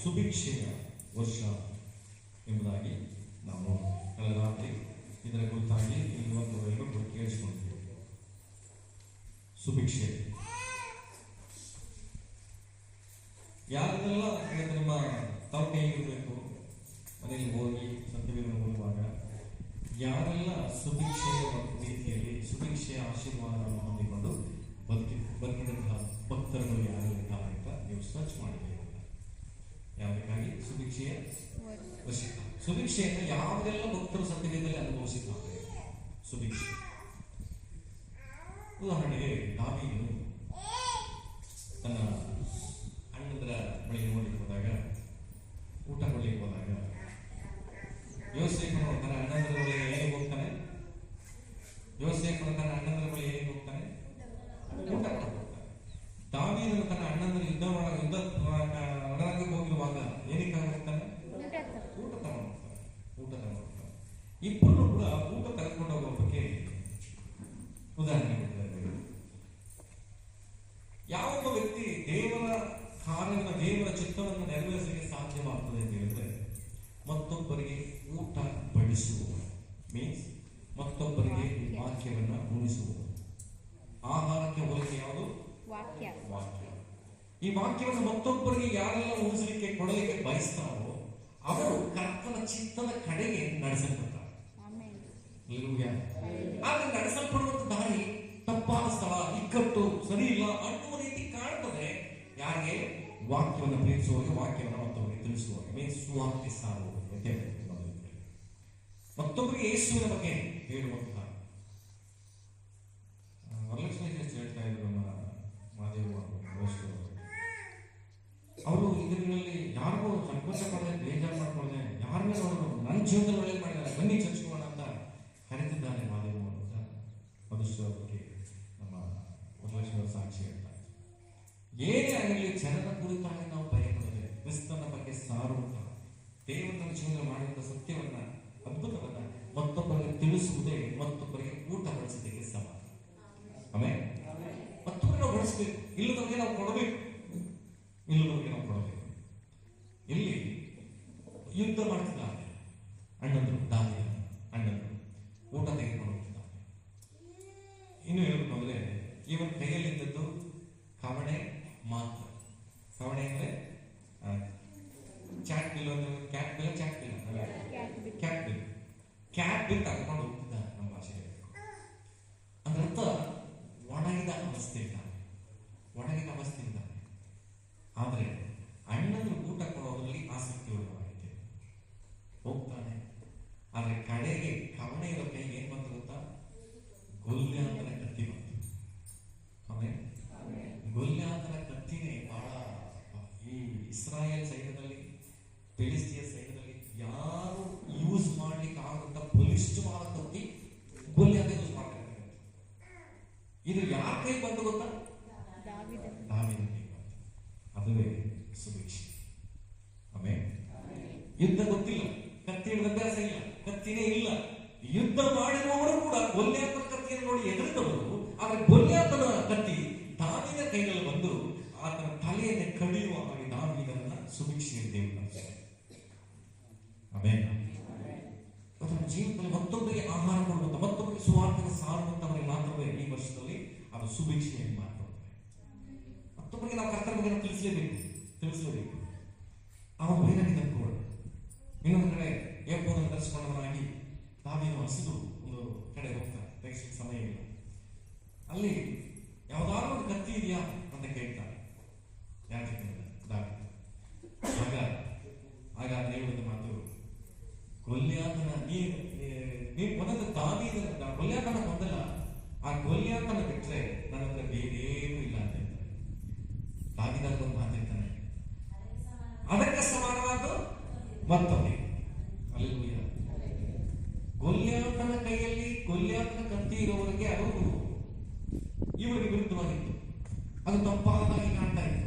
ಸುಭಿಕ್ಷೆಯ ವರ್ಷ ಎಂಬುದಾಗಿ ನಾವು ಕಳೆದ ರಾತ್ರಿ ಇದರ ಕುರಿತಾಗಿ ಇನ್ನೊಂದು ಕೇಳಿಸ್ಕೊಂತೀವಿ ಸುಭಿಕ್ಷೆ. ಯಾರದೆಲ್ಲ ನಿಮ್ಮ ತವಟೆ ಹೇಗಿರಬೇಕು? ಮನೆಯಲ್ಲಿ ಹೋಗಿ ಸತ್ಯವಿರೋ ಹೋಗುವಾಗ ಯಾರೆಲ್ಲ ಸುಭಿಕ್ಷೆಯ ರೀತಿಯಲ್ಲಿ, ಸುಭಿಕ್ಷೆಯ ಆಶೀರ್ವಾದವನ್ನು ಹೊಂದಿಕೊಂಡು ಬದುಕಿ ಬದುಕಿದಂತಹ ಭಕ್ತರುಗಳು ಯಾರು ಅಂತ ನೀವು ಸರ್ಚ್ ಮಾಡಿದ್ದೀವಿ ಸುಭಿಕ್ಷೆ ವಶಿಕ ಸುಭಿಕ್ಷೆಯನ್ನು ಯಾವುದೆಲ್ಲ ಭಕ್ತರ ಸನ್ನಿಧಿಯಲ್ಲಿ ಅನುಭವಿಸಿದ್ದಾರೆ ಸುಭಿಕ್ಷೆ ಉದಾಹರಣೆಗೆ ನಾವೀನು ತನ್ನ ಅಣ್ಣಂದ್ರ ಬಳಿಗೆ ನೋಡಲಿಕ್ಕೆ ಹೋದಾಗ ಊಟ ಮಾಡಲಿಕ್ಕೆ ಹೋದಾಗ ಯೋಸೇಫನ ತನ್ನ ಅಣ್ಣಂದ್ರ ವಾಕ್ಯವನ್ನು ಮತ್ತೊಬ್ಬರಿಗೆ ಯಾರೆಲ್ಲ ಊಹಿಸಲಿಕ್ಕೆ ಕೊಡಲಿಕ್ಕೆ ಬಯಸ್ತಾರೋ ಅವರು ಕರ್ತನ ಚಿತ್ತದ ಕಡೆಗೆ ನಡೆಸಲ್ಪಡ್ತಾರೆ. ಆದ್ರೆ ನಡೆಸಲ್ಪಡುವಂತ ದಾರಿ ತಪ್ಪಾದ ಸ್ಥಳ, ಇಕ್ಕಟ್ಟು, ಸರಿ ಇಲ್ಲ ಅನ್ನುವ ರೀತಿ ಕಾಣ್ತದೆ. ಯಾರಿಗೆ? ವಾಕ್ಯವನ್ನು ಪ್ರೇರಿಸುವಾಗ, ವಾಕ್ಯವನ್ನು ಮತ್ತೊಬ್ಬರಿಗೆ ತಿಳಿಸುವಾಗ. ಮೀನ್ಸ್ ಸುವಾಕ್ಯ ಅಂತ ಹೇಳ್ತಾರೆ ಮತ್ತೊಬ್ಬರಿಗೆ ಯೇಸುವಿನ ಬಗ್ಗೆ ಹೇಳುವಂತಹ ಕ್ಯಾಟ್ ಬಿಲ್ ಒಂದು ಕ್ಯಾಟ್ ಬಿಲ್ ಕ್ಯಾಟ್ ಬಿಲ್ ಕ್ಯಾಟ್ ಬಿಲ್ ಕ್ಯಾಟ್ ಬಿಲ್ ತಗೊಂಡು ಆತನ ತಲೆಯನ್ನು ಕಡಿಯುವ ಹಾಗೆ ನಾವು ಇದನ್ನ ಸುಭಿಕ್ಷಿಸಿದ್ದೇವೆ ಆಮೇಲೆ ಜೀವನದಲ್ಲಿ ಮತ್ತೊಬ್ಬರಿಗೆ ಆಹಾರ ಕೊಡುವಂತ, ಮತ್ತೊಬ್ಬರಿಗೆ ಸುವಾರ್ಥ ಸಾರುವಂತವರಿಗೆ ಮಾತ್ರವೇ ಈ ವರ್ಷದಲ್ಲಿ ಅದು ಸುಭಿಕ್ಷೆಯನ್ನು ಮಾಡ್ತಾರೆ ಮತ್ತೊಬ್ಬರಿಗೆ ನಾವು ಕರ್ತವ್ಯ ತಿಳಿಸಲೇಬೇಕು ತಿಳಿಸಲೇಬೇಕು. ಅವನು ಬೈನನಿಂದ ಕೂಡ. ಇನ್ನೊಂದು ಕಡೆ ಏಪೋದನ್ನು ದರ್ಶನವನಾಗಿ ತಾವೇನು ಹಸಿದು ಒಂದು ಕಡೆ ಹೋಗ್ತಾರೆ ಸಮಯ ಇಲ್ಲ. ಅಲ್ಲಿ ಯಾವ್ದಾದ್ರು ಒಂದು ಕತ್ತಿ ಇದೆಯಾ ಅಂತ ಕೇಳ್ತಾರೆ ಯಾಕೆ ಆಗ ಆಗ ದೇವರದ ಮಾತು ಕೊಲ್ಯಾತನ ನೀ ನೀ ಮೊದಲು ತಾನೇ ಕೊಲ್ಯಾತನ ಮೊದಲ ಆ ಕೊಲ್ಯಾತನ ಬಿಟ್ರೆ ನನ್ನ ಹತ್ರ ಬೇರೇನು ಇಲ್ಲ ಅಂತ ತಾಗಿದಾಗೊಂದು ಮಾತಿರ್ತಾನೆ ಅದಕ್ಕೆ ಸಮಾನವಾದ ಮತ್ತೊಮ್ಮೆ ಅಲ್ಲಿಯ ಕೊಲ್ಯಾತನ ಕೈಯಲ್ಲಿ ಕೊಲ್ಯಾತನ ಕತ್ತಿ ಇರೋವರಿಗೆ ಅವರು ಇವರಿಗೆ ವಿರುದ್ಧವಾಗಿತ್ತು ಅದು ತಪ್ಪಾಗಿ ಕಾಣ್ತಾ ಇತ್ತು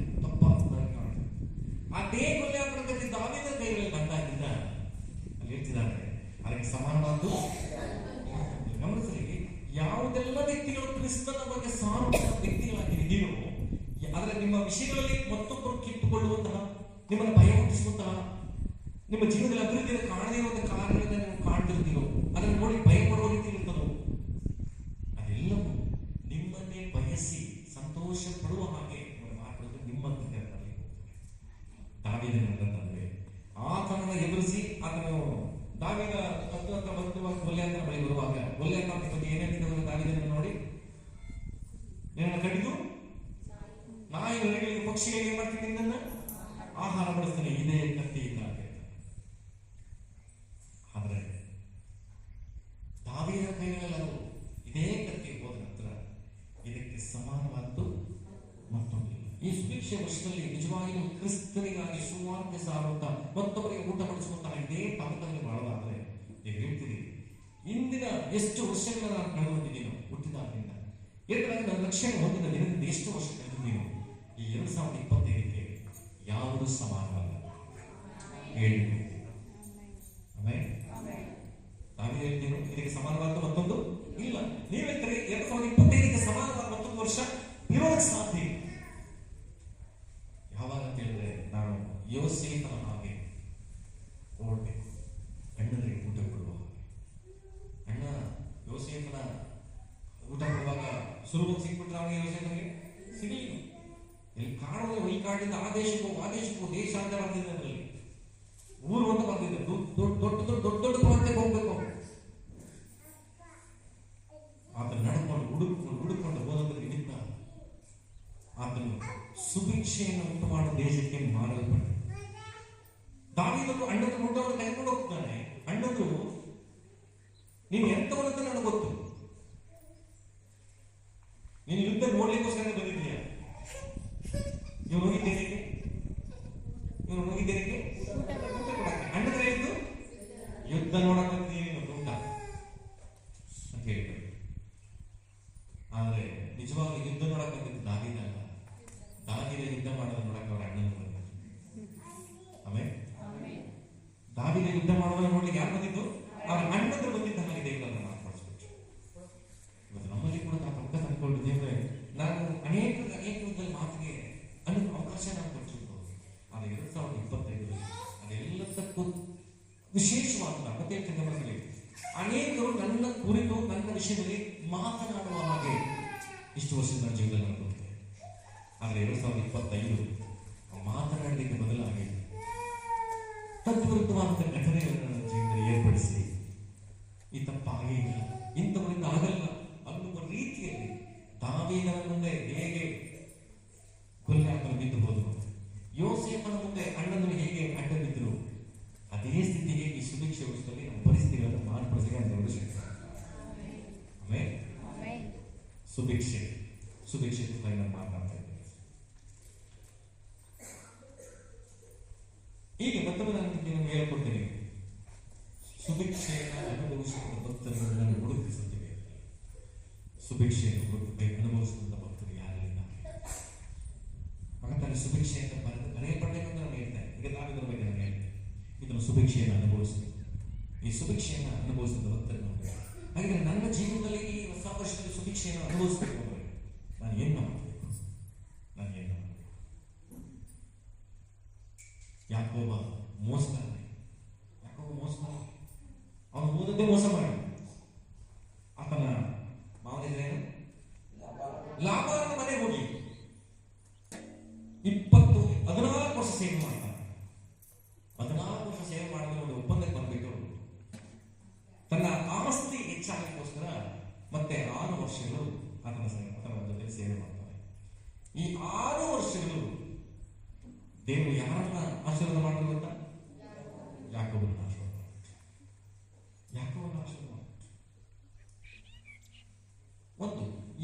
ಸಮಾನವಾದ್ದು ಗಮನಿಸಲಿ ಯಾವುದೆಲ್ಲ ವ್ಯಕ್ತಿಗಳು ಕ್ರಿಸ್ತನ ಬಗ್ಗೆ ಸಾರುವಂತಹ ವ್ಯಕ್ತಿಗಳಾಗಿ ಇದೆಯೋ ಆದರೆ ನಿಮ್ಮ ವಿಷಯಗಳಲ್ಲಿ ಮತ್ತೊಬ್ಬರು ಕಿತ್ತುಕೊಳ್ಳುವಂತಹ, ನಿಮ್ಮನ್ನು ಭಯ ಹುಟ್ಟಿಸುವಂತಹ ನಿಮ್ಮ ಜೀವನದಲ್ಲಿ ಅಭಿವೃದ್ಧಿಯನ್ನು ಕಾಣದೇ ಇರುವಂತಹ ಕಾರಣಗಳಿಂದ ನೀವು ಕಾಣ್ತಿರ್ತೀರೋ? ಅದನ್ನು ನೋಡಿ ಭಯ ಪಡುವ ರೀತಿ ಅದೆಲ್ಲವೂ ನಿಮ್ಮನ್ನೇ ಬಯಸಿ ಸಂತೋಷ ಪಡುವ ಹಾಗೆ ಮಾಡುವುದು ದಾವಿದನ ತಂದ್ರೆ ಆತನನ್ನು ಎದುರಿಸಿ ಆತನು ದಾವಿದ ಹತ್ತು ಹತ್ರ ಬರುವಾಗ ಕೊಲ್ಯಾತನ ಬಳಿ ಬರುವಾಗ ಕೊಲ್ಯಾತನ ಬಗ್ಗೆ ಏನೇನಿದೆ ದಾವಿದನ ನೋಡಿ? ನಿನ್ನ ಕಡಿದು ನಾಯಿ ನರಿಗಳಿಗೆ ಪಕ್ಷಿಗಳಿಗೆ ಏನ್ ಮಾಡ್ತೀನಿ ಆಹಾರ ಬಡಿಸ್ತೀನಿ, ಇದೇ ಕತ್ತಿ ಇದ್ದಾಗ ಆದ್ರೆ ದಾವಿದ ಕೈಗಳಲ್ಲಿ ಅದು ಇದೇ ಕತ್ತಿ ಹೋದ ನಂತರ ಇದಕ್ಕೆ ಸಮಾನವಾದ್ದು ಮತ್ತೊಂದಿಲ್ಲ ವರ್ಷದಲ್ಲಿ ನಿಜವಾಗಿಯೂ ಕ್ರಿಸ್ತನಿಗಾಗಿ ಸುವಾರ್ತೆ ಸಾರುವಂತ ಮತ್ತೊಬ್ಬರಿಗೆ ಊಟ ಪಡಿಸುವಂತಹ ಇದೇ ತಾಕತ್ತಲ್ಲಿ ಮಾಡೋದಾದ್ರೆ ನೀವು ಹೇಳ್ತೀರಿ, ಇಂದಿನ ಎಷ್ಟು ವರ್ಷಗಳ ನಾನು ಕಳೆದು ಹುಟ್ಟಿದಾಗಿಂದ ಏಕೆಂದರೆ ನನ್ನ ರಕ್ಷಣೆ ಹೊಂದಿದ ದಿನದಿಂದ ಎಷ್ಟು ವರ್ಷ ಕಳೆದಿದ್ದೀನೋ ಈ ಎರಡು ಸಾವಿರದ ಇಪ್ಪತ್ತೈದಕ್ಕೆ ಯಾವುದು ಸಮಾನವಲ್ಲ. ಹೇಳಿ ಆಮೇಲೆ ನಾವೇ ಹೇಳ್ತೀನೋ ಇದಕ್ಕೆ ಸಮಾನವಾದ ಮತ್ತೊಂದು ಇಲ್ಲ ನೀವು ಹೇಳ್ತೀರಿ ಎರಡ್ ಸಾವಿರದ ಇಪ್ಪತ್ತೈದಕ್ಕೆ ಸಮಾನವಾದ ಮತ್ತೊಂದು ವರ್ಷ ಇರೋದಕ್ಕೆ ಸಾಧ್ಯ ಇಲ್ಲ. ಯಾವಾಗ ಅಂತ ಹೇಳಿದ್ರೆ ನಾನು ಯೋಸೇಫನ ಹಾಗೆ ಓಡ್ಬೇಕು ಅಣ್ಣನಿಗೆ ಊಟ ಕೊಡುವ ಹಾಗೆ. ಅಣ್ಣ ಯೋಸೇಫನ ಊಟ ಕೊಡುವಾಗ ಸುಲಭ ಸಿಕ್ಬಿಟ್ರೆ ಅವನಿಗೆ ಯೋಸೇಫನಿಗೆ ಸಿಗಲಿಲ್ಲ ಇಲ್ಲಿ ಕಾಣುವ ಈ ಕಾಡಿಂದ ಆ ದೇಶಕ್ಕೂ ಆ ದೇಶಕ್ಕೂ ದೇಶ ಅಂತ ಬರ್ತಿದ್ದೆ ಅದರಲ್ಲಿ ಊರು ಅಂತ ಬರ್ತಿದ್ದೆ ದೊಡ್ಡ ದೊಡ್ಡ ದೊಡ್ಡ ದೊಡ್ಡ ದೊಡ್ಡ ಪ್ರಾಂತ್ಯಕ್ಕೆ ಹೋಗ್ಬೇಕು ಅವ್ನು. ಆತ ನಡ್ಕೊಂಡು ಹುಡುಕೊಂಡು ಹುಡುಕೊಂಡು ಹೋದ ನಿಮಿತ್ತ ಆತನು ಸುಭಿಕ್ಷೆಯನ್ನು ಉಂಟು ಮಾಡುವ ದೇಶಕ್ಕೆ ಮಾರಲ್ಪಟ್ಟ ದಾವಿದರು ಅಣ್ಣನ ಮುಟ್ಟವರು ಕೈಕೊಂಡು ಹೋಗ್ತಾನೆ ಅಣ್ಣರು ನೀನು ಎಂತವನು ಅಂತ ನನಗೆ ಗೊತ್ತು ನೀನು ಯುದ್ಧ ನೋಡ್ಲಿಕ್ಕೋಸ್ಕರ ಬಂದಿದ್ದೀಯ ನೀವು ಹೋಗಿದ್ದೇನೆ ನೀವು ಹೋಗಿದ್ದೇನೆ ಅಣ್ಣನ ಹೇಳಿದ್ದು ಯುದ್ಧ ನೋಡಕ್ ಬಂದಿದ್ದೀನಿ ನೀನು ಊಟ ಅಂತ ಹೇಳಿದ್ರು ಆದ್ರೆ ನಿಜವಾಗ್ಲೂ ಯುದ್ಧ ನೋಡಕ್ ಬಂದಿದ್ದು ದಾವಿದಲ್ಲ ದಾವಿದ ಯುದ್ಧ ಮಾಡೋದು ನೋಡಕ್ ಅವ್ರ ಅಣ್ಣನ ಬಂದಿದ್ದು ಆಮೇಲೆ ದಾವಿದ ಯುದ್ಧ ಮಾಡೋದನ್ನ ನೋಡ್ಲಿಕ್ಕೆ ಯಾರು ಬಂದಿದ್ದು ಅವ್ರ ಅಣ್ಣಂದ್ರು ಬಂದಿದ್ದ ಹಾಗೆ ದೇವರನ್ನ ಮಾರ್ಪಡಿಸ್ಬಿಟ್ರು ಇವತ್ತು ನಮ್ಮಲ್ಲಿ ಕೂಡ ನಾವು ಪಕ್ಕ ತಂದ್ಕೊಂಡು ದೇವರೇ ನಾನು ಅನೇಕ ಅನೇಕ ವಿಧದಲ್ಲಿ ಮಾತಿಗೆ ಅನು ಅವಕಾಶ ನಾನು ಕೊಟ್ಟಿರ್ಬೋದು ಆದರೆ ಎರಡು ಸಾವಿರದ ಇಪ್ಪತ್ತೈದರಲ್ಲಿ ಅದೆಲ್ಲದಕ್ಕೂ ವಿಶೇಷವಾದ ಅಗತ್ಯ ಗಮನದಲ್ಲಿ ಅನೇಕರು ನನ್ನ ಕುರಿತು ನನ್ನ ವಿಷಯದಲ್ಲಿ ಮಾತನಾಡುವ ಹಾಗೆ ಇಷ್ಟು ವರ್ಷದ ಜೀವನ ಆದ್ರೆ ಆದರೆ ಎರಡು ಸಾವಿರದ ಇಪ್ಪತ್ತೈದು ಮಾತನಾಡಲಿಕ್ಕೆ ಬದಲಾಗಿ ತದ್ವಿರುದ್ಧವಾದಂಥ ಘಟನೆಗಳನ್ನು ನನ್ನ ಜೀವನದಲ್ಲಿ ಏರ್ಪಡಿಸಿ, ಈ ತಪ್ಪಾಗೇ ಇಲ್ಲ. ಇಂಥವರಿಂದ ಆಗಲ್ಲ ಅನ್ನುವ ರೀತಿಯಲ್ಲಿ ತಾವೇನ ಮುಂದೆ ಹೇಗೆ ಕೊಲ್ಲಾಕಲು ಬಿದ್ದು ಹೋದರು ಯೋಸೇಫನ ಮುಂದೆ ಅಣ್ಣನು ಹೇಗೆ ಅಡ್ಡ ಬಿದ್ದರು, ಅದೇ ಸ್ಥಿತಿಗೆ ಈ ಸುಭಿಕ್ಷೆ ವರ್ಷದಲ್ಲಿ ನಮ್ಮ ಪರಿಸ್ಥಿತಿಗಳನ್ನು ಮಾರ್ಪಡಿಸಿಗೆ ಅಂತ ಸುಭಿಕ್ಷೆ ಸುಭಿಕ್ಷೆ ಕುರಿತಾಗಿ ನಾನು ಮಾತನಾಡ್ತಾ ಇದ್ದೇನೆ ಈಗ ಮತ್ತೊಮ್ಮೆ ನಾನು ನಿಮಗೆ ಹೇಳ್ಕೊಡ್ತೇನೆ. ಸುಭಿಕ್ಷೆಯನ್ನು ಅನುಭವಿಸುವಂತ ಭಕ್ತರುಗಳು ನಾನು ಹುಡುಕಿಸುತ್ತೇವೆ ಸುಭಿಕ್ಷೆಯನ್ನು ಹುಡುಕಿ ಅನುಭವಿಸುವಂತ ಭಕ್ತರು ಯಾರಿಲ್ಲ. ಹಾಗಾದ್ರೆ ಸುಭಿಕ್ಷೆ ಅಂತ ಬರೆದು ಬರೆಯಲ್ಪಡಬೇಕಂತ ನಾನು ಹೇಳ್ತೇನೆ. ಈಗ ನಾವಿದ್ರ ಬಗ್ಗೆ ನಾನು ಹೇಳ್ತೇನೆ. ಇದನ್ನು ಸುಭಿಕ್ಷೆಯನ್ನು ಅನುಭವಿಸಬೇಕು ಈ ಸುಭಿಕ್ಷೆಯನ್ನು ಅನುಭವಿಸಿದ ಭಕ್ತರು ಹಾಗಾದ್ರೆ ನನ್ನ ಜೀವನದಲ್ಲಿ ಈ ಹೊಸ ವರ್ಷದಲ್ಲಿ ಸುಭಿಕ್ಷೆಯನ್ನು ನಾನು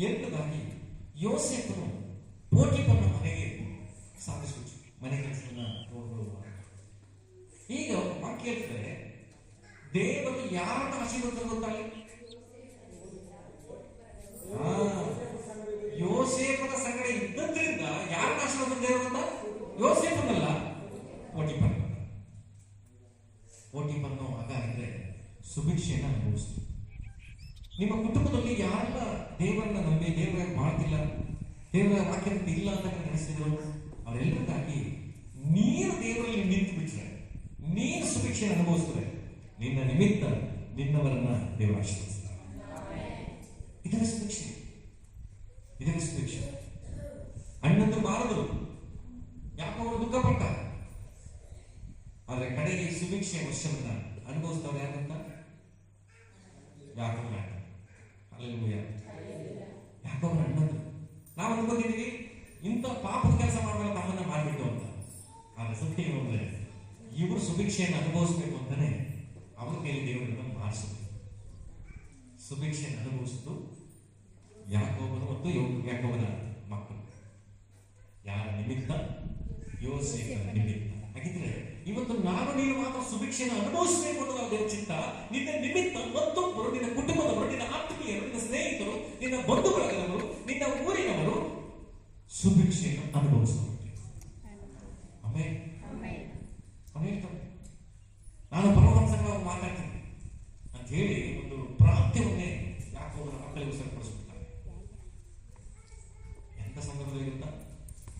ஏற்கனவே யோசிக்கணும் போட்டி பண்ண ಆದ್ರೆ ಕಡೆಗೆ ಸುಭಿಕ್ಷೆ ವರ್ಷವನ್ನ ಅನುಭವಿಸ್ತವ್ರು ಯಾಕಂತ ಯಾಕೋ ಯಾಕೋ ಅಣ್ಣಂದು ನಾವು ಅನ್ಕೊಂಡಿದೀವಿ ಇಂಥ ಪಾಪದ ಕೆಲಸ ಮಾಡುವಾಗ ತಮ್ಮನ್ನ ಮಾಡಿಬಿಟ್ಟು ಅಂತ. ಆದ್ರೆ ಸತ್ಯ ಅಂದ್ರೆ, ಇವರು ಸುಭಿಕ್ಷೆಯನ್ನು ಅನುಭವಿಸ್ಬೇಕು ಅಂತಾನೆ ಅವ್ರ ಕೈಲಿ ದೇವರನ್ನ ಮಾಡಿಸಿದ್ರು ಸುಭಿಕ್ಷೆಯನ್ನು ಅನುಭವಿಸಿದ್ದು ಯಾಕೋಬನು ಮತ್ತು ಯಾಕೋಬನ ಮಕ್ಕಳು. ಯಾರ ನಿಮಿತ್ತ? ಯೋಸೇಫನ ನಿಮಿತ್ತ. ಹಾಗಿದ್ರೆ ಇವತ್ತು ನಾನು ನೀನು ಮಾತ್ರ ಸುಭಿಕ್ಷೆಯನ್ನು ಅನುಭವಿಸಬೇಕು ಅನ್ನೋದು ದೇವ್ರ ಚಿತ್ತ. ನಿನ್ನ ನಿಮಿತ್ತ ಮತ್ತೊಬ್ಬರು ನಿನ್ನ ಕುಟುಂಬದವರು ನಿನ್ನ ಆತ್ಮೀಯರು ನಿನ್ನ ಸ್ನೇಹಿತರು, ನಿನ್ನ ಬಂಧು ಬಳಗದವರು ನಿನ್ನ ಊರಿನವರು ಸುಭಿಕ್ಷೆಯನ್ನು ಅನುಭವಿಸಬೇಕು ನಾನು ಪರಮಹಂಸಗಳ ಮಾತಾಡ್ತೀನಿ. ಅಂತ ಹೇಳಿ ಒಂದು ಪ್ರಾಂತ್ಯವನ್ನೇ ಯಾಕೋಬನ ಮಕ್ಕಳಿಗೂ ಸರಿಪಡಿಸುತ್ತಾರೆ ಎಂತ ಸಂದರ್ಭದಲ್ಲಿ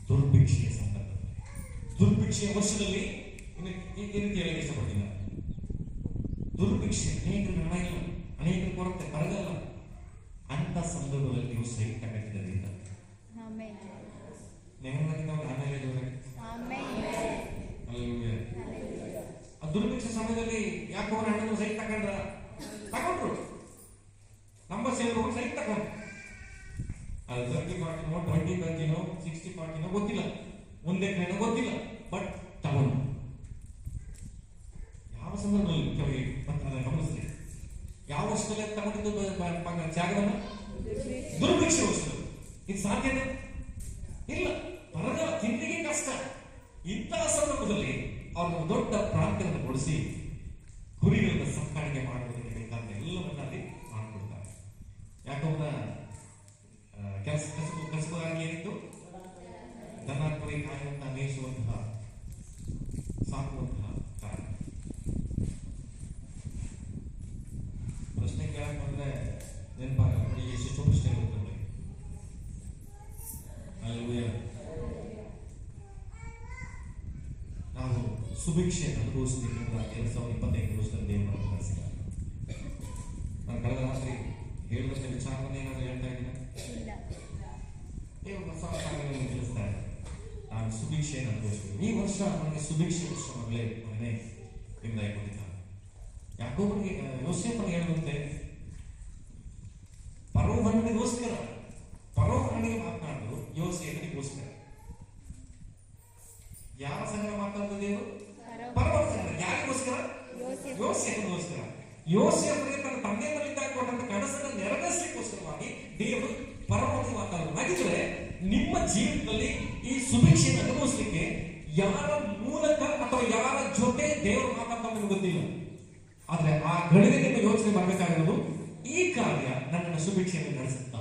ದುರ್ಭಿಕ್ಷೆಯ ಸಂದರ್ಭದಲ್ಲಿ. ದುರ್ಭಿಕ್ಷೆಯ ವರ್ಷದಲ್ಲಿ ಈ ರೀತಿ ಹೇಳಕ್ಕೆ ಇಷ್ಟಪಡ್ತೀನಿ. ದುರ್ಭಿಕ್ಷೆ ಅನೇಕ ಹಣ ಇಲ್ಲ ಅನೇಕ ಕೊರತೆ ಬರಗಲ್ಲ. ಅಂತ ಸಂದರ್ಭದಲ್ಲಿ ನೀವು ಸಹಿತ ಕಟ್ಟಿದ್ದರಿಂದ ಆಮೇಲೆ. ನೆಮ್ಮದಿಯಿಂದ ಆಮೇಲೆ ಜೋರಾಗಿ ಆಮೇಲೆ. Hallelujah. ಆ ದುರ್ಭಿಕ್ಷ ಸಮಯದಲ್ಲಿ ಯಾಕೋ ಹಣ್ಣನ್ನು ಸೈಟ್ ತಗೊಂಡ್ರ? ತಗೊಂಡ್ರು. ನಂಬರ್ ಸೇವ್ ಹೋಗಿ ಸೈಟ್ ತಗೊಂಡ್ರು. ಅದು ತರ್ಟಿ ಫಾರ್ಟಿನೋ ಟ್ವೆಂಟಿ ತರ್ಟಿನೋ ಸಿಕ್ಸ್ಟಿ ಫಾರ್ಟಿನೋ ಗೊತ್ತಿಲ್ಲ. ಒಂದೇ ಕೈನೋ ಗೊತ್ತಿಲ್ಲ. ಬಟ್ ತಗೊಂಡು ಮತ್ತೆ ಅದನ್ನು ಗಮನಿಸ್ರಿ ಯಾವ ವರ್ಷದಲ್ಲಿ ತಗೊಂಡಿದ್ದು ಜಾಗವನ್ನು ದುರ್ಭಿಕ್ಷ ವರ್ಷದಲ್ಲಿ ಇದು ಸಾಧ್ಯತೆ ಇಲ್ಲ. ಬರಗಾಲ ತಿಂಡಿಗೆ ಕಷ್ಟ. ಇಂತಹ ಸಂದರ್ಭದಲ್ಲಿ ಅವರನ್ನು ದೊಡ್ಡ ಪ್ರಾಂತ್ಯವನ್ನು ಕೊಡಿಸಿ ಕುರಿಗಳನ್ನ ಸಾಕಾಣಿಕೆ ಮಾಡುವುದಕ್ಕೆ ಬೇಕಾದ ಎಲ್ಲವನ್ನ ಸುಭಿಕ್ಷೆ ಅನುಭವಿಸಬೇಕು ಎರಡು ಸಾವಿರದ ಇಪ್ಪತ್ತೈದು ವರ್ಷದಲ್ಲಿ ದೇವರು ಕಳಿಸಿದ್ದಾರೆ ನಾನು ಕಳೆದ ರಾತ್ರಿ ಹೇಳಿದಷ್ಟು ವಿಚಾರವನ್ನು ಏನಾದರೂ ಹೇಳ್ತಾ ಇದ್ದೀನಿ ಇಲ್ಲ. ದೇವರು ಹೊಸ ಕಾರ್ಯಗಳನ್ನು ತಿಳಿಸ್ತಾರೆ ನಾನು ಸುಭಿಕ್ಷೆಯನ್ನು ಅನುಭವಿಸ್ತೀನಿ ಈ ವರ್ಷ ನನಗೆ ಸುಭಿಕ್ಷೆ ವರ್ಷ ಮಗಳೇ ಮಗನೇ ನಿಮ್ದಾಗಿ ಕೊಟ್ಟಿದ್ದಾರೆ ಯಾಕೋಬನಿಗೆ ಯೋಸೇಫನಿಗೆ ಹೇಳುವಂತೆ ಯೋಸೇಫ್ ಯೋಸೇಫನಿಗೋಸ್ಕರ ಯೋಸೇಫನಿಗೆ ತನ್ನ ತಂದೆ ಮನೆಯಿಂದ ಕೊಟ್ಟಂತ ಕನಸನ್ನು ನೆರವೇರಿಸಲಿಕ್ಕೋಸ್ಕರವಾಗಿ ದೇವರು ಪರಮಾತ್ಮ ಮಾತಾಡೋದು ಹಾಗಿದ್ರೆ ನಿಮ್ಮ ಜೀವನದಲ್ಲಿ ಈ ಸುಭಿಕ್ಷೆಯನ್ನು ಅನುಭವಿಸಲಿಕ್ಕೆ ಯಾರ ಮೂಲಕ ಅಥವಾ ಯಾರ ಜೊತೆ ದೇವರು ಮಾತಾಡ್ತಾ ಗೊತ್ತಿಲ್ಲ. ಆದ್ರೆ ಆ ಗಳಿಗೆ ನಿಮ್ಮ ಯೋಚನೆ ಮಾಡಬೇಕಾಗಿರೋದು ಈ ಕಾರ್ಯ ನನ್ನನ್ನು ಸುಭಿಕ್ಷೆಯನ್ನು ನಡೆಸುತ್ತಾ.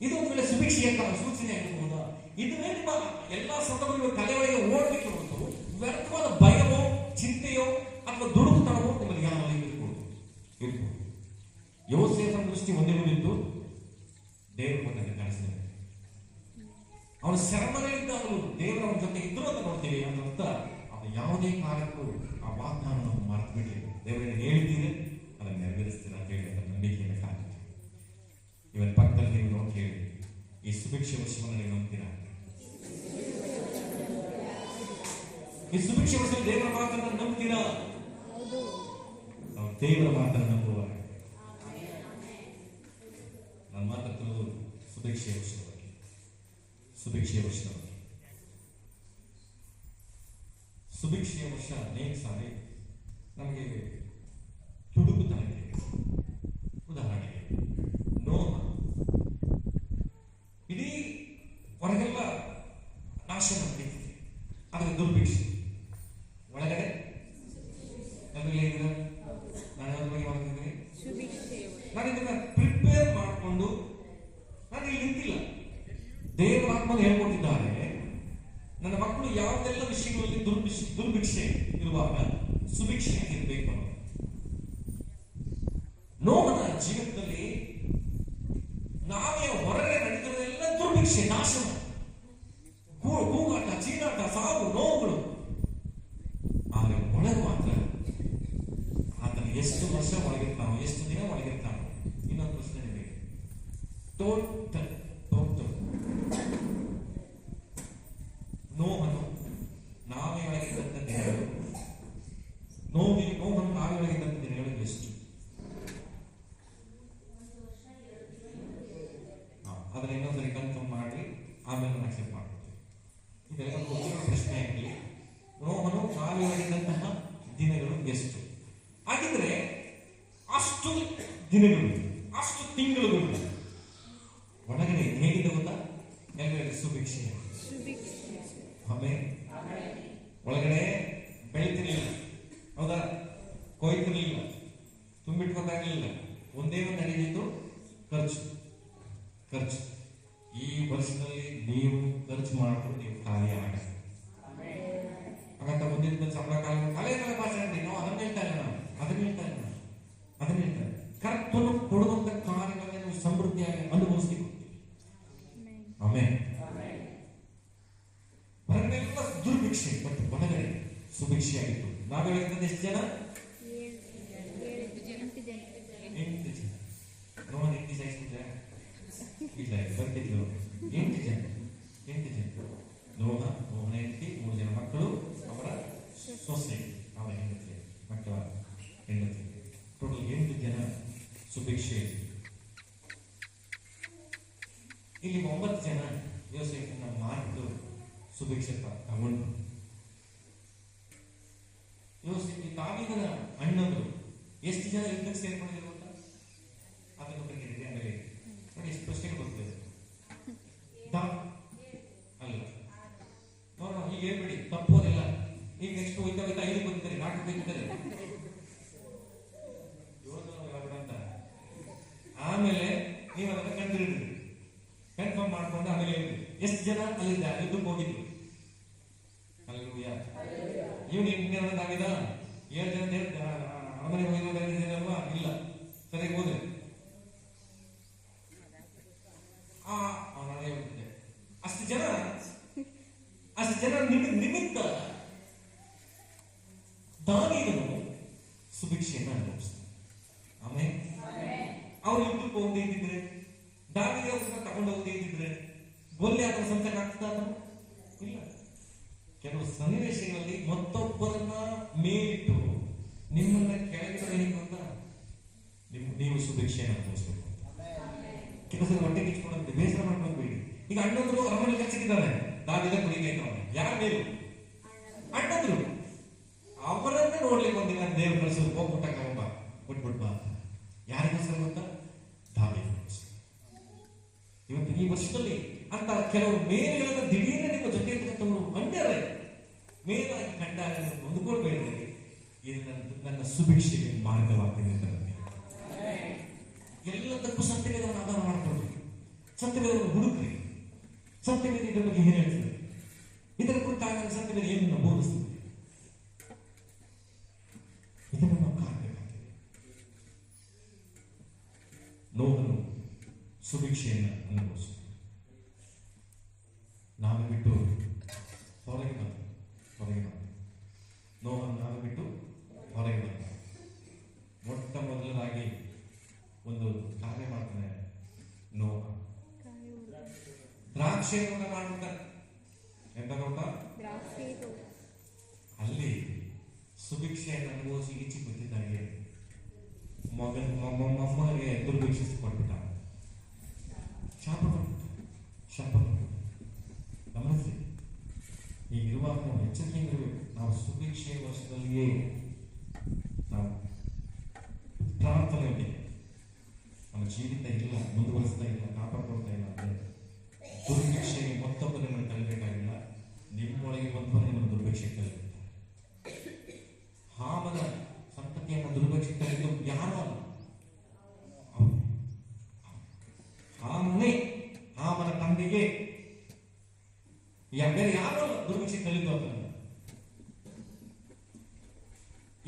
ಇದು ಒಂದು ವೇಳೆ ಕಾಲ ಸೂಚನೆ ಆಗಿರಬಹುದಾ ಇದನ್ನೇ ನಿಮ್ಮ ಎಲ್ಲಾ ಸಂದರ್ಭಗಳು ತಲೆಯೊಳಗೆ ಓಡಲಿಕ್ಕೆ ಹೊರತು ವ್ಯರ್ಥವಾದ ಭಯವೋ, ಚಿಂತೆಯೋ ಅಥವಾ ಇರಬಹುದು ಇರಬಹುದು ಯೋಸೇಫನ ದೃಷ್ಟಿ ಒಂದೇ ಬಂದಿದ್ದು ದೇವರು ಬಂದಾಗ ಕಾಣಿಸಿದ್ದಾರೆ ಅವನ ಅವನು ದೇವರ ಅವನ ಜೊತೆ ಇದ್ರು ಅಂತ ನೋಡ್ತೀವಿ ಅಂತ ಅವನು ಯಾವುದೇ ಕಾರಣಕ್ಕೂ ಆ ವಾಗ್ದಾನವನ್ನು ಮರೆತು ಬಿಡಿ ದೇವರಿಗೆ ಹೇಳಿದ್ದೀನಿ ಅದನ್ನು ನೆರವೇರಿಸ್ತೀರ ಅಂತ ಹೇಳಿ ಅದರ ನಂಬಿಕೆಯನ್ನು ಕಾಣ್ತೀವಿ. ಇವನ್ ಪಕ್ಕದಲ್ಲಿ ನೀವು ನೋಡಿ ಹೇಳಿ ಈ ಸುಭಿಕ್ಷೆ ವರ್ಷವನ್ನು ನೀವು ನಂಬ್ತೀರಾ? ಈ ಸುಭಿಕ್ಷೆ ವರ್ಷದಲ್ಲಿ ದೇವರ ಮಾತನ್ನು ನಂಬ್ತೀರಾ? ದೇವರ ಮಾತನ್ನು ನಂಬುವಾಗ ನಾನು ಮಾತಾಡ್ತಿರೋದು ಸುಭಿಕ್ಷೆಯ ವರ್ಷವಾಗಿ ಬಗ್ಗೆ ಸುಭಿಕ್ಷೆಯ ಬಗ್ಗೆ ಸುಭಿಕ್ಷೆಯ ವರ್ಷ ಅನೇಕ ಸಾರಿ ನಮಗೆ 谁拿什么我我 ದಿನಗಳು ಅಷ್ಟು ತಿಂಗಳುಗಳು ಒಳಗಡೆ ಹೇಗಿದೆ ಗೊತ್ತಾ? ಎಲ್ಲರಿಗೆ ಸುಭಿಕ್ಷೆ ಆಮೇಲೆ ಒಳಗಡೆ ಬೆಳಿತಿರ್ಲಿಲ್ಲ ಹೌದಾ? ಕೊಯ್ತಿರ್ಲಿಲ್ಲ ತುಂಬಿಟ್ಕೊತಾಗಲಿಲ್ಲ ಒಂದೇ ಒಂದು ಅಡಿಗೆಯಿತು ಖರ್ಚು. ಖರ್ಚು. ಈ ವರ್ಷದಲ್ಲಿ ನೀವು ಖರ್ಚು ಮಾಡಿದ್ರು ನೀವು ಖಾಲಿ ಆಗ ಹಾಗಂತ ಮುಂದಿನ ಸಂಬಳ ಕಾಲ ಕಾಲೇ ಕಾಲ ಭಾಷೆ ನಾವು ಅದನ್ನ ಹೇಳ್ತಾ ಇಲ್ಲ ನಾವು. ಅದನ್ನ ಹೇಳ್ತಾ ಇಲ್ಲ. ಅದನ್ನ ಹೇಳ್ತಾ στο δεξιά του. Να δείτε τι έκανε. ಅಣ್ಣಂದ್ರು ಎಷ್ಟು ಜನ ಯುದ್ಧಕ್ಕೆ ಸೇರ್ಕೊಂಡಿದ್ರು ಕೆಲವು ಸನ್ನಿವೇಶಗಳಲ್ಲಿ ಮತ್ತೊಬ್ಬರನ್ನ ಮೇಲಿಟ್ಟು ನಿಮ್ಮನ್ನ ಕೆಳಗೆ ಹೇಗೆ ಅಂತ ನಿಮ್, ನೀವು ಸುಭಿಕ್ಷೆಯನ್ನು ಅನುಭವಿಸ್ಬೇಕು ಕೆಲಸ ಹೊಟ್ಟೆ ಕಿಚ್ಕೊಂಡಂತೆ, ಬೇಸರ ಮಾಡ್ಕೊಂಡ್ಬೇಡಿ ಈಗ ಅಣ್ಣಂದ್ರು ಅರಮನೆ ಕಚ್ಚಿದ್ದಾರೆ ನಾವಿದ ಕುಡಿಬೇಕು ಯಾರ ಮೇಲು? ಅಣ್ಣಂದ್ರು. ಅವರನ್ನ ನೋಡ್ಲಿಕ್ಕೆ ಒಂದಿನ ದೇವ್ರ ಕಳಿಸಲು ಹೋಗ್ಬಿಟ್ಟ ಕಮ್ಮ ಕೊಟ್ಬಿಟ್ಟ ಬಾ ಯಾರಿಗೋಸ್ಕರ ಗೊತ್ತಾ? ದಾವಿಗೋಸ್ಕರ ಇವತ್ತು ಈ ವರ್ಷದಲ್ಲಿ ಅಂತ ಕೆಲವು ಮೇಲೆ ದಿಢೀರ್ನ ನಿಮ್ಮ ಜೊತೆ ಇರ್ತಕ್ಕಂಥವ್ರು ನೇರವಾಗಿ ಕಂಡಾಗ ಹೊಂದ್ಕೊಳ್ಬೇಡಿ ಇದು ನನ್ನ ನನ್ನ ಸುಭಿಕ್ಷೆಗೆ ಮಾರ್ಗವಾಗ್ತದೆ ಅಂತ ಎಲ್ಲದಕ್ಕೂ ಸತ್ಯವೇದವನ್ನು ಆಧಾರ ಮಾಡ್ಕೊಳ್ರಿ ಸತ್ಯವೇದವನ್ನು ಹುಡುಕ್ರಿ ಸತ್ಯವೇದ ಇದರ ಬಗ್ಗೆ ಏನು ಹೇಳ್ತದೆ ಇದರ ಕುರಿತಾಗ ನನ್ನ ಸತ್ಯವೇದ ಏನನ್ನು ಬೋಧಿಸ್ತದೆ ಇದನ್ನು ನಾವು ಕಾಣಬೇಕಾಗ್ತದೆ ನೋವನ್ನು, ಸುಭಿಕ್ಷೆಯನ್ನು ಅನುಭವಿಸುತ್ತೆ സംശയങ്ങൾ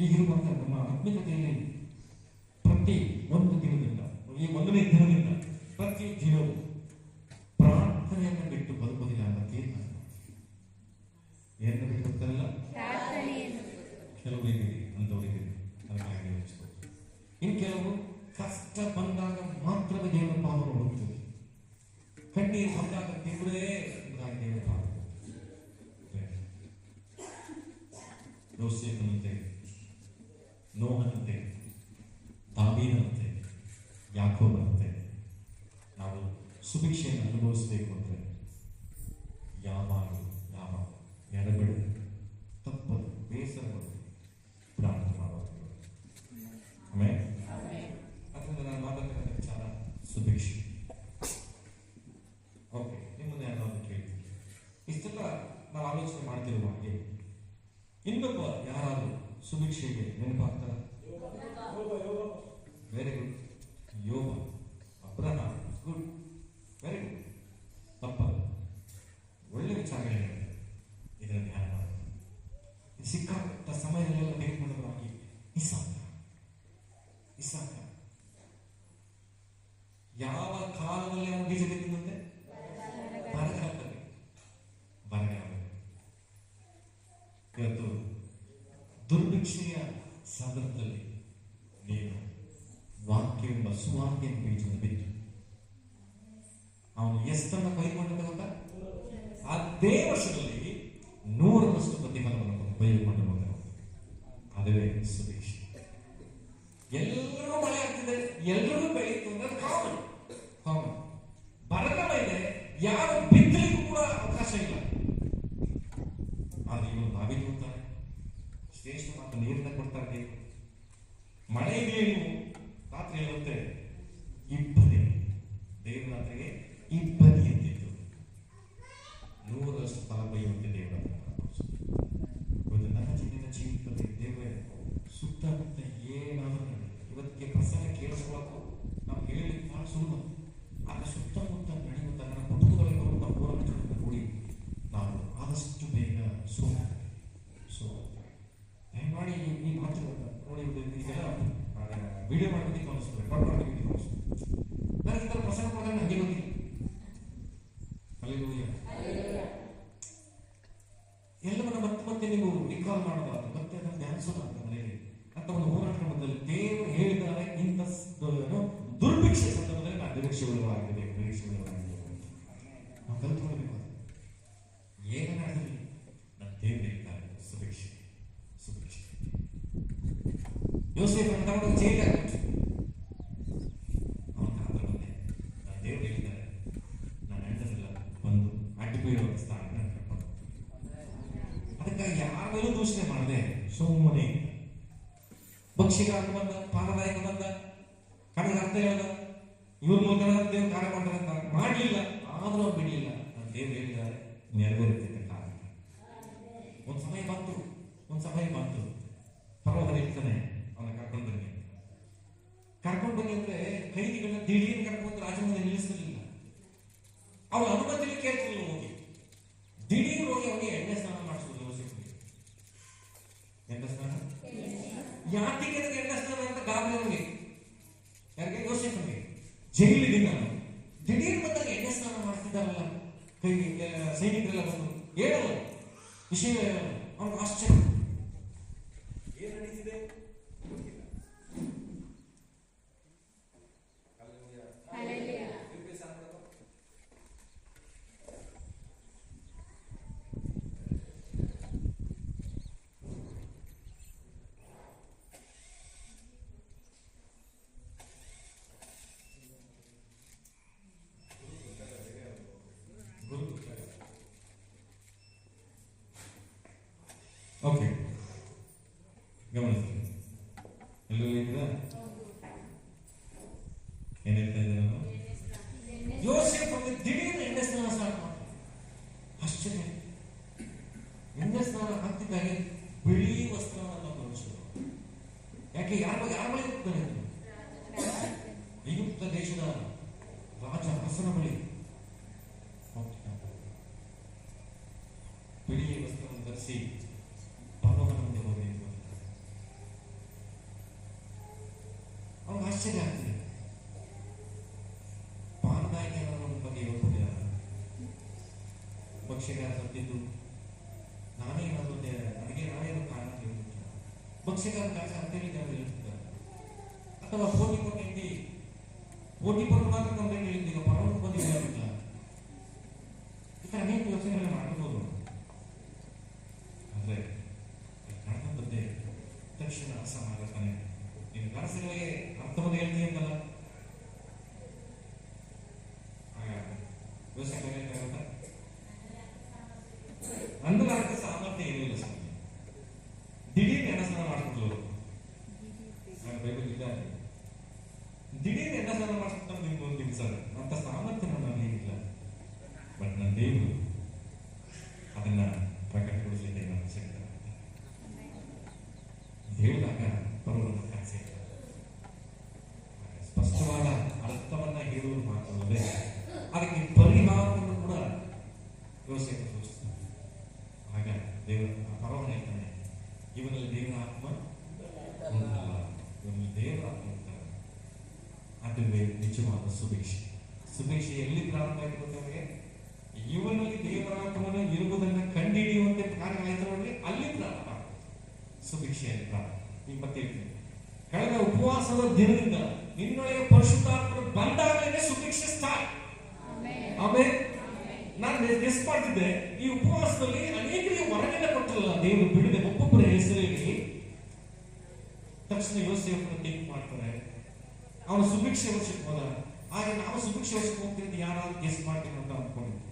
ಈಗಿರುವಂಥ ನಮ್ಮ ಆತ್ಮಿಕತೆಯಲ್ಲಿ ಪ್ರತಿ ಒಂದು ದಿನದಿಂದ ಈ ಒಂದನೇ ದಿನದಿಂದ ಪ್ರತಿ ಜೀವವು ಸುಭಿಕ್ಷೆಯನ್ನು ಅನುಭವಿಸಬೇಕು ಅಂದರೆ ಯಾವಾಗ ಯಾವಾಗ ಎಡಬಿಡ ತಪ್ಪದು ಬೇಸರಗಳು ಪ್ರಾರ್ಥನೆ ಆಮೇಲೆ ಅದರಿಂದ ನಾನು ಮಾತಾಡ್ತಕ್ಕಂಥ ವಿಚಾರ ಸುಭಿಕ್ಷೆ. ಓಕೆ, ನಿಮ್ಮನ್ನೇ ಅನ್ನೋದು ಕೇಳಿ. ಇಷ್ಟೆಲ್ಲ ನಾವು ಆಲೋಚನೆ ಮಾಡ್ತಿರುವ ಹಾಗೆ ಇನ್ನೊಬ್ಬ ಯಾರಾದರೂ ಸುಭಿಕ್ಷೆಗೆ ನೆನಪಾಗ್ತಾರೆ జీవితం మనం ఉపయోగపడబోతున్నాం అదే సురేష్. ఎల్ ಎಲ್ಲವನ್ನ ಮತ್ತೆ ಮತ್ತೆ ನೀವು ರಿಕಾಲ್ ಮಾಡಬಾರದು. ಮತ್ತೆ ಅದನ್ನು ಧ್ಯಾನಿಸಬಾರದು ಮನೆಯಲ್ಲಿ. ಅಂತ ಒಂದು ಹೋರಾಟ ಮಧ್ಯದಲ್ಲಿ ದೇವರು ಹೇಳಿದ್ದಾರೆ, ಇಂಥ ದುರ್ಭಿಕ್ಷೆ ಸಂದರ್ಭದಲ್ಲಿ ನಾನು ನಿರೀಕ್ಷೆ ಬೀಳುವಾಗಿದ್ದೇನೆ ನಿರೀಕ್ಷೆ ಕರ್ಕೊಂಡೋಗಿ ಅಂದ್ರೆ ಕೈದಿಗಳನ್ನ ದಿಢೀರ್ ಕರ್ಕೊಂಡು ರಾಜಮನೆ ನಿಲ್ಲಿಸಲಿಲ್ಲ ಅವ್ರ ಅನುಮತಿಲಿ ಕೇಳ್ತಿಲ್ಲ ಹೋಗಿ ದಿಢೀರ್ ಹೋಗಿ ಅವ್ರಿಗೆ ಎಣ್ಣೆ ಸ್ನಾನ ಮಾಡಿಸೋದು ಅವಶ್ಯಕತೆ ಎಣ್ಣೆ ಸ್ನಾನ? ಯಾತಿಗೆ ಎಣ್ಣೆ ಸ್ನಾನ ಅಂತ ಗಾಬರಿ ಅವನಿಗೆ ಯಾರಿಗೆ? ಯೋಚನೆ ಜೈಲಿದ್ದೀನಿ ನಾನು. ದಿಢೀರ್ ಬಂದಾಗ ಎಣ್ಣೆ ಸ್ನಾನ ಮಾಡ್ತಿದ್ದಾರಲ್ಲ. ಸೈನಿಕರೆಲ್ಲ ಬಂದು. ಹೇಳಲ್ಲ. ವಿಷಯ గమనిస్తుంది ఎందుకంటే ಭಕ್ಷ್ಯಗಾರ ಸತ್ತಿದ್ದು ನಾನೇ ಏನಾದ್ರು ದೇ- ನನಗೆ ನಾನೇ ಕಾರಣ ಅಂತ. ಹೇಳ್ಬಿಟ್ಟು ಭಕ್ಷ್ಯಗಾರ ಕಾರಣ ಅಂತೇಳಿ ನಾವು ಹೇಳ್ತಿದ್ದಾರೆ? ಅಥವಾ ಪೋಟಿ ಕೊಟ್ಟಿದ್ದಿ ಪೋಟಿ ಕೊಟ್ಟು ಮಾತ್ರ ಕಂಪ್ಲೇಂಟ್ ಹೇಳಿದ್ದು ಈಗ ಪರವಾಗಿ ಬಂದಿಲ್ಲ ಅಂತಿಲ್ಲ ಈ ಥರ ಅನೇಕ ಯೋಚನೆಗಳನ್ನ ಮಾಡ್ಬೋದು ಅಂದ್ರೆ ಕಣದ ಬಗ್ಗೆ ತಕ್ಷಣ ಅಸಮಾಧಾನ ನೀನು ಕನಸುಗಳಿಗೆ ಅರ್ಥವನ್ನು ಹೇಳ್ತೀನಿ ಅಂತಲ್ಲ ಆಗ ಯೋಚನೆ ಹೇಳ್ತಾರಲ್ಲ ನಂದು ಅದಕ್ಕೆ ಸಾಮರ್ಥ್ಯ ಏನೂ ಇಲ್ಲ ಸ್ವಾಮಿ ದಿಢೀರ್ ಎಣ್ಣಸ್ನಾನ ಮಾಡ್ತಿದ್ಲು ಅವರು ನನ್ನ ಬೈಬಲ್ ಇದ್ದಾರೆ ದಿಢೀರ್ ಎಣ್ಣಸ್ನಾನ ಮಾಡ್ತಿರ್ತಾರೆ ನಿಮ್ಗೆ ಒಂದು ಸರ್ ಅಂತ ಸಾಮರ್ಥ್ಯ ನನ್ನಲ್ಲಿ ಇಲ್ಲ ಬಟ್ ನನ್ನ ದೇವರು ಅದನ್ನ ಪ್ರಕಟಗೊಳಿಸಲಿಕ್ಕೆ ನಾನು ಶಕ್ತ ಹೇಳಿದಾಗ ಬರುವಂತ ಕಾಸೆ ಸ್ಪಷ್ಟವಾದ ಅರ್ಥವನ್ನ ಹೇಳುವುದು ಮಾತ್ರವಲ್ಲದೆ ಅದಕ್ಕೆ ಪರಿಹಾರವನ್ನು ಕೂಡ ಯೋಸೇಫ ಸೂಚಿಸ್ತಾನೆ ಆಗ ದೇವರ ಪರವನ ಹೇಳ್ತಾನೆ ಇವನಲ್ಲಿ ದೇವರ ಆತ್ಮ ಉಂಟಲ್ಲ ಇವನಲ್ಲಿ ದೇವರ ಆತ್ಮ ಉಂಟಲ್ಲ ಅದುವೇ ನಿಜವಾದ ಸುಭಿಕ್ಷೆ ಸುಭಿಕ್ಷೆ ಎಲ್ಲಿ ಪ್ರಾರಂಭ ಆಯಿತು ಅಂತಂದ್ರೆ ಇವನಲ್ಲಿ ದೇವರ ಕಂಡಿಡಿಯುವಂತೆ ಇರುವುದನ್ನು ಆಯ್ತು ನೋಡಿ ಅಲ್ಲಿ ಪ್ರಾರಂಭ. ಸುಭಿಕ್ಷೆಯಲ್ಲಿ ಪ್ರಾರಂಭ. ಮತ್ತೆ ಹೇಳ್ತೀನಿ. ಕಳೆದ ಉಪವಾಸದ ದಿನದಿಂದ ನಿನ್ನೊಳಗೆ ಪರಿಶುದ್ಧಾತ್ಮ ಬಂದಾಗಲೇ ಸುಭಿಕ್ಷೆ ಸ್ಟಾರ್ಟ್. ಆಮೇಲೆ ನಾನು ಗೆಸ್ ಮಾಡ್ತಿದ್ದೆ ಈ ಉಪವಾಸದಲ್ಲಿ ಅನೇಕರಿಗೆ ಹೊರಗಡೆ ಕೊಟ್ಟಲ್ಲ ದೇವರು ಬಿಡದೆ ಒಬ್ಬೊಬ್ಬರ ಹೆಸರಲ್ಲಿ ತಕ್ಷಣ ಯೋಸೆಯನ್ನು ಥಿಂಕ್ ಮಾಡ್ತಾರೆ. ಅವನು ಸುಭಿಕ್ಷೆ ವರ್ಷಕ್ಕೆ ಹೋದ ಆಗ ನಾವು ಸುಭಿಕ್ಷೆ ವರ್ಷಕ್ಕೆ ಹೋಗ್ತಿದ್ದು ಯಾರಾದ್ರೂ ಗೆಸ್ ಮಾಡ್ತೀನಿ ಅಂತ ಅನ್ಕೊಂಡಿದ್ದೆ.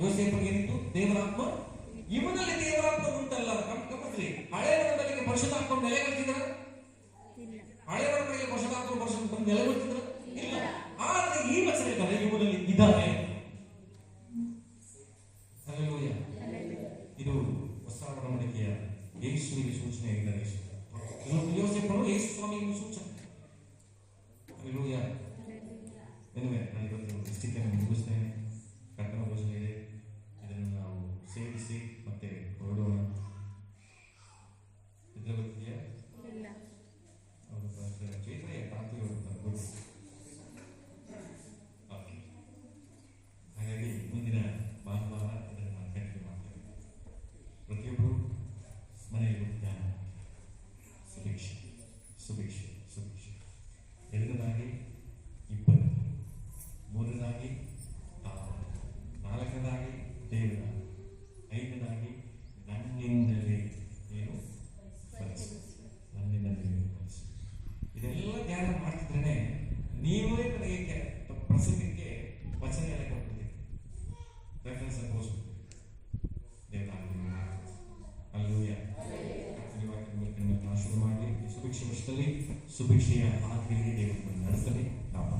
ಯೋಸೇಫನಿಗೆ ಏನಿತ್ತು? ದೇವರಾತ್ಮ? ಇವನಲ್ಲಿ ದೇವರಾತ್ಮ ಉಂಟಲ್ಲ, ಗಮ್- ಗಮನಿಸ್ರಿ ಹಳೆ ಒಡಂಬಡಿಕೆ ಹಾಕೊಂಡು ನೆಲೆ ಇಲ್ಲ ಹಳೆ ಒಡಂಬಡಿಕೆ ಹಾಕೊಂಡು ಪರಿಶುದ್ಧ ಬಂದು ನೆಲೆ ಕಲ್ತಿದ್ರ ಇಲ್ಲ. ಆದ್ರೆ ಈ ವಚನ ಇದ್ದಾರೆ ಇವನಲ್ಲಿ ಇದ್ದಾನೆ. ಇದು ಹೊಸ ಒಡಂಬಡಿಕೆಯ ಸೂಚನೆ ಇದ್ದಾರೆ ಯೋಸೇಫನು ಯೇಸು ಸ್ವಾಮಿ ಸೂಚನೆ Hallelujah. ಎನಿವೆ ನಾನು ಇವತ್ತು ಇಷ್ಟಕ್ಕೆ ಮುಗಿಸ್ತೇನೆ ಕರ್ತನ ಭೋಜನ ಇದೆ ಇದನ್ನು ನಾವು ಸೇರಿಸಿ ಮತ್ತೆ ಹೊರಡೋಣ ಇದ್ರ ಬಗ್ಗೆ ಇಲ್ಲ ಅವರು ಚೈತ್ರೆಯ ಪ್ರಾಂತ್ಯ ಗೊತ್ತು ಓಕೆ. ಹಾಗಾಗಿ ಮುಂದಿನ ಭಾನುವಾರ ಇದನ್ನು ನಾವು ಕಂಟಿನ್ಯೂ ಮಾಡ್ತೇವೆ ಪ್ರತಿಯೊಬ್ಬರು ಮನೆಯಲ್ಲಿ ಧ್ಯಾನ ಸುಭಿಕ್ಷೆ ಸುಭಿಕ್ಷೆ ಸುಭಿಕ್ಷೆ ಎರಡನೇದಾಗಿ ಇಬ್ಬರು ಮೂರನೇದಾಗಿ ತಾವು ನಾಲ್ಕನೇದಾಗಿ ದೇವರ ಐದನೇದಾಗಿ ನನ್ನಿಂದಲೇ ಏನು ಫಲಿಸು ನನ್ನಿಂದಲೇ ಫಲಿಸು ಇದೆಲ್ಲ ಧ್ಯಾನ ಮಾಡ್ತಿದ್ರೆ ನೀವೇ ನನಗೆ ಕೆ- ಪ್ರಸಂಗಕ್ಕೆ ವಚನ ಎಲ್ಲ ಕೊಡ್ತೀರಿ ರೆಫರೆನ್ಸ್ ಅನ್ಬೋದು ದೇವರ ಅಲ್ಲೂಯ ಶುರು ಮಾಡಿ ಸುಭಿಕ್ಷೆ ವರ್ಷದಲ್ಲಿ ಸುಭಿಕ್ಷೆಯ ಆಜ್ಞೆಗೆ ದೇವರು ನಡೆಸಲಿ ನಾವು